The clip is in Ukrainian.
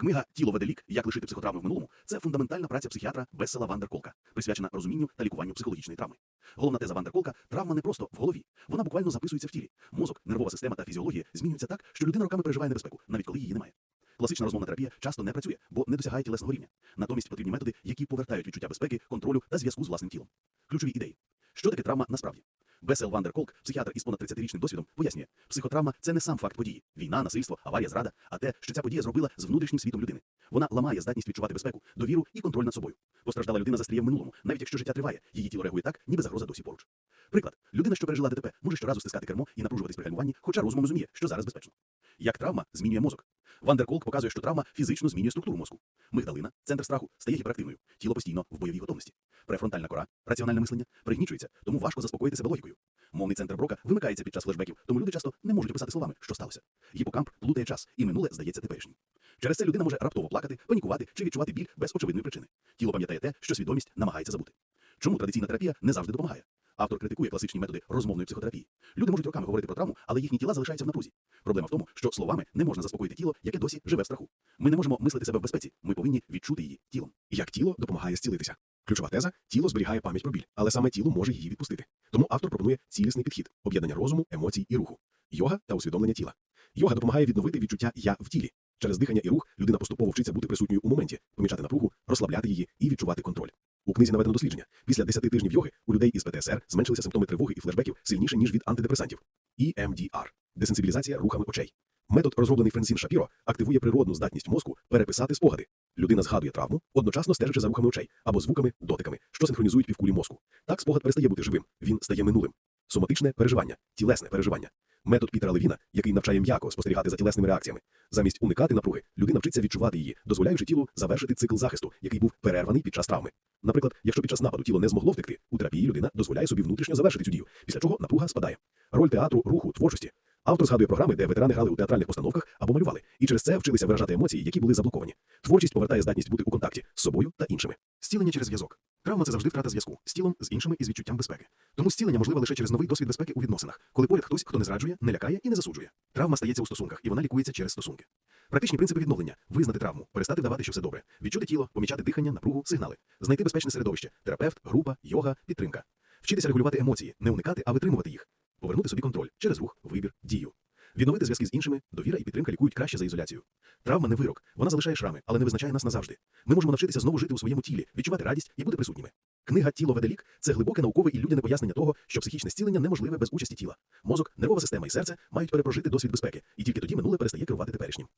Книга Тіло веде лік. Як лишити психотравми в минулому це фундаментальна праця психіатра Весела Вандерколка, присвячена розумінню та лікуванню психологічної травми. Головна теза Вандерколка травма не просто в голові, вона буквально записується в тілі. Мозок, нервова система та фізіологія змінюються так, що людина роками переживає небезпеку, навіть коли її немає. Класична розмовна терапія часто не працює, бо не досягає тілесного рівня. Натомість потрібні методи, які повертають відчуття безпеки, контролю та зв'язку з власним тілом. Ключові ідеї. Що таке травма насправді? Бесел Вандерколк, психіатр із понад 30-річним досвідом, пояснює, психотравма це не сам факт події, війна, насильство, аварія, зрада, а те, що ця подія зробила з внутрішнім світом людини. Вона ламає здатність відчувати безпеку, довіру і контроль над собою. Постраждала людина застріє в минулому, навіть якщо життя триває, її тіло реагує так, ніби загроза досі поруч. Приклад: людина, що пережила ДТП, може щоразу стискати кермо і напружуватись при гальмуванні, хоча розумом розуміє, що зараз безпечно. Як травма змінює мозок. Вандерколк показує, що травма фізично змінює структуру мозку. Мигдалина, центр страху, стає гіперактивною, тіло постійно в бойовій готовності. Префронтальна кора, раціональне мислення, пригнічується, тому важко заспокоїти себе логікою. Мовний центр брока вимикається під час флешбеків, тому люди часто не можуть описати словами, що сталося. Гіпокамп плутає час, і минуле здається теперішнім. Через це людина може раптово плакати, панікувати чи відчувати біль без очевидної причини. Тіло пам'ятає те, що свідомість намагається забути. Чому традиційна терапія не завжди допомагає? Автор критикує класичні методи розмовної психотерапії. Люди можуть роками говорити про травму, але їхні тіла залишаються в напрузі. Проблема в тому, що словами не можна заспокоїти тіло, яке досі живе в страху. Ми не можемо мислити себе в безпеці. Ми повинні відчути її тілом. Як тіло допомагає зцілитися. Ключова теза тіло зберігає пам'ять про біль, але саме тіло може її відпустити. Тому автор пропонує цілісний підхід об'єднання розуму, емоцій і руху, йога та усвідомлення тіла. Йога допомагає відновити відчуття я в тілі. Через дихання і рух людина поступово вчиться бути присутньою у моменті, помічати напругу, розслабляти її і відчувати контроль. У книзі наведено дослідження. Після 10 тижнів йоги у людей із ПТСР зменшилися симптоми тривоги і флешбеків сильніше, ніж від антидепресантів. EMDR – десенсибілізація рухами очей. Метод, розроблений Френсін Шапіро, активує природну здатність мозку переписати спогади. Людина згадує травму, одночасно стежачи за рухами очей або звуками, дотиками, що синхронізують півкулі мозку. Так спогад перестає бути живим, він стає минулим. Соматичне переживання, тілесне переживання. Метод Пітера Левіна, який навчає м'яко спостерігати за тілесними реакціями. Замість уникати напруги, людина вчиться відчувати її, дозволяючи тілу завершити цикл захисту, який був перерваний під час травми. Наприклад, якщо під час нападу тіло не змогло втекти, у терапії людина дозволяє собі внутрішньо завершити цю дію, після чого напруга спадає. Роль театру, руху, творчості. Автор згадує програми, де ветерани грали у театральних постановках або малювали, і через це вчилися виражати емоції, які були заблоковані. Творчість повертає здатність бути у контакті з собою та іншими. Зцілення через зв'язок. Травма це завжди втрата зв'язку з тілом, з іншими і з відчуттям безпеки. Тому зцілення можливе лише через новий досвід безпеки у відносинах, коли поряд хтось, хто не зраджує, не лякає і не засуджує. Травма стається у стосунках, і вона лікується через стосунки. Практичні принципи відновлення: визнати травму, перестати вдавати, що все добре, відчути тіло, помічати дихання, напругу, сигнали, знайти безпечне середовище, терапевт, група, йога, підтримка. Вчитися регулювати емоції, не уникати, а витримувати їх, повернути собі контроль через рух, вибір, дію. Відновити зв'язки з іншими, довіра і підтримка лікують краще за ізоляцію. Травма не вирок, вона залишає шрами, але не визначає нас назавжди. Ми можемо навчитися знову жити у своєму тілі, відчувати радість і бути присутніми. Книга Тіло веде лік це глибоке наукове і людяне пояснення того, що психічне зцілення неможливе без участі тіла. Мозок, нервова система і серце мають перепрожити досвід безпеки, і тільки тоді минуле перестає керувати теперішнім.